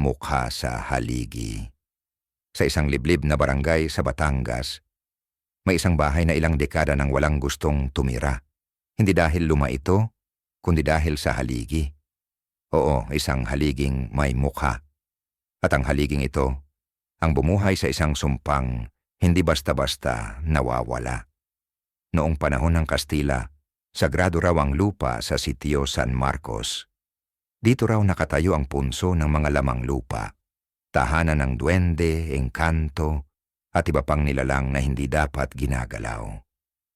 mukha sa haligi. Sa isang liblib na barangay sa Batangas, may isang bahay na ilang dekada nang walang gustong tumira. Hindi dahil luma ito, kundi dahil sa haligi. Oo, isang haliging may mukha. At ang haliging ito, ang bumuhay sa isang sumpang hindi basta-basta nawawala. Noong panahon ng Kastila, sagrado raw ang lupa sa sitio San Marcos. Dito raw nakatayo ang punso ng mga lamang lupa, tahanan ng duwende, engkanto, at iba pang nilalang na hindi dapat ginagalaw.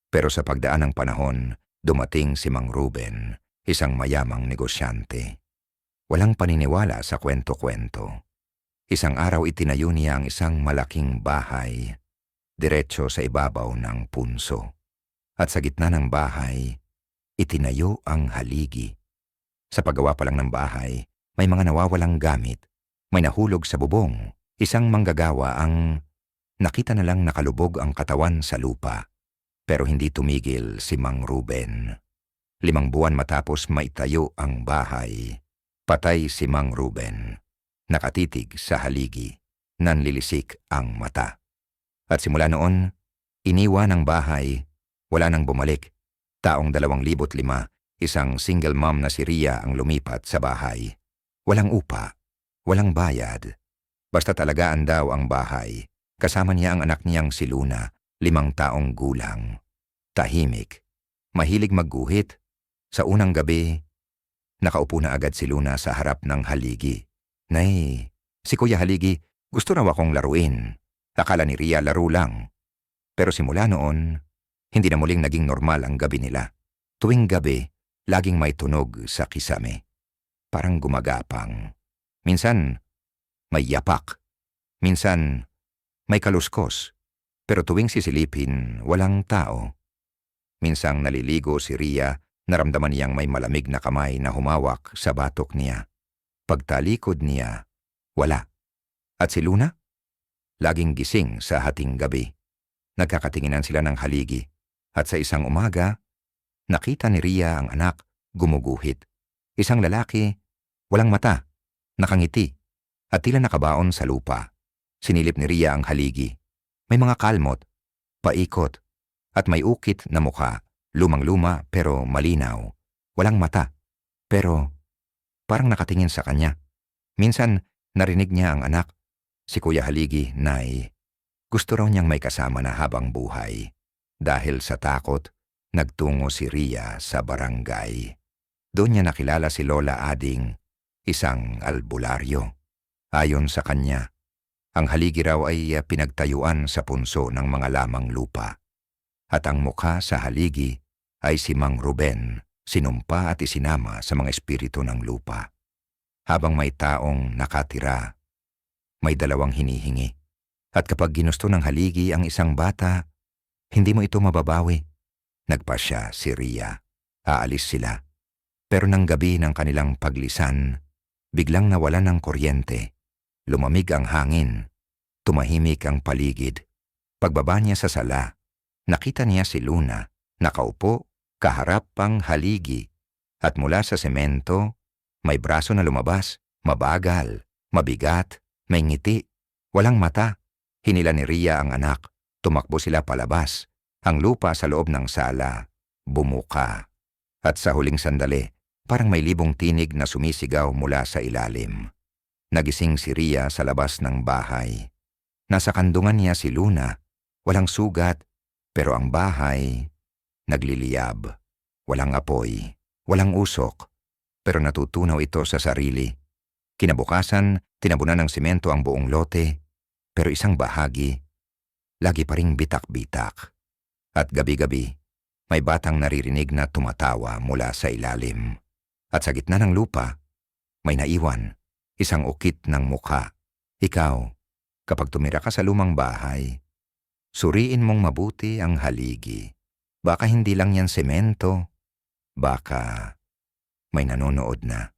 Pero sa pagdaan ng panahon, dumating si Mang Ruben, isang mayamang negosyante. Walang paniniwala sa kwento-kwento. Isang araw itinayo niya ang isang malaking bahay, diretso sa ibabaw ng punso. At sa gitna ng bahay, itinayo ang haligi. Sa paggawa pa lang ng bahay, may mga nawawalang gamit, may nahulog sa bubong, isang manggagawa ang nakita na lang nakalubog ang katawan sa lupa. Pero hindi tumigil si Mang Ruben. Limang buwan matapos maitayo ang bahay, patay si Mang Ruben. Nakatitig sa haligi, nanlilisik ang mata. At simula noon, iniwan ang bahay, wala nang bumalik. Taong 2005, isang single mom na si Ria ang lumipat sa bahay. Walang upa, walang bayad. Basta talagaan daw ang bahay. Kasama niya ang anak niyang si Luna, limang taong gulang. Tahimik, mahilig magguhit. Sa unang gabi, nakaupo na agad si Luna sa harap ng haligi. Nay, si Kuya Haligi, gusto raw akong laruin. Akala ni Ria laro lang. Pero simula noon, hindi na muling naging normal ang gabi nila. Tuwing gabi, laging may tunog sa kisame. Parang gumagapang. Minsan, may yapak. Minsan, may kaluskos. Pero tuwing sisilipin, walang tao. Minsang naliligo si Ria, naramdaman niyang may malamig na kamay na humawak sa batok niya. Pagtalikod niya, wala. At si Luna? Laging gising sa hating gabi. Nagkakatinginan sila ng haligi. At sa isang umaga, nakita ni Ria ang anak gumuguhit. Isang lalaki, walang mata, nakangiti, at tila nakabaon sa lupa. Sinilip ni Ria ang haligi. May mga kalmot, paikot, at may ukit na mukha, lumang-luma pero malinaw. Walang mata, pero parang nakatingin sa kanya. Minsan, narinig niya ang anak, si Kuya Haligi, Nay. Gusto raw niyang may kasama na habang buhay. Dahil sa takot, nagtungo si Ria sa barangay. Doon niya nakilala si Lola Ading, isang albularyo. Ayon sa kanya, ang haligi raw ay uh, pinagtayuan sa punso ng mga lamang lupa. At ang mukha sa haligi ay si Mang Ruben, sinumpa at isinama sa mga espiritu ng lupa. Habang may taong nakatira, may dalawang hinihingi. At kapag ginusto ng haligi ang isang bata, hindi mo ito mababawi. Nagpasya si Ria. Aalis sila. Pero nang gabi ng kanilang paglisan, biglang nawalan ng kuryente. Lumamig ang hangin. Tumahimik ang paligid. Pagbaba niya sa sala, nakita niya si Luna, nakaupo, kaharap ang haligi. At mula sa semento, may braso na lumabas, mabagal, mabigat, may ngiti, walang mata. Hinila ni Ria ang anak. Tumakbo sila palabas. Ang lupa sa loob ng sala, bumuka. At sa huling sandali, parang may libong tinig na sumisigaw mula sa ilalim. Nagising si Ria sa labas ng bahay. Nasa kandungan niya si Luna. Walang sugat, pero ang bahay, nagliliyab. Walang apoy, walang usok, pero natutunaw ito sa sarili. Kinabukasan, tinabunan ng simento ang buong lote, pero isang bahagi, lagi pa ring bitak-bitak. At gabi-gabi, may batang naririnig na tumatawa mula sa ilalim. At sa gitna ng lupa, may naiwan, isang ukit ng mukha. Ikaw, kapag tumira ka sa lumang bahay, suriin mong mabuti ang haligi. Baka hindi lang yan semento, baka may nanonood na.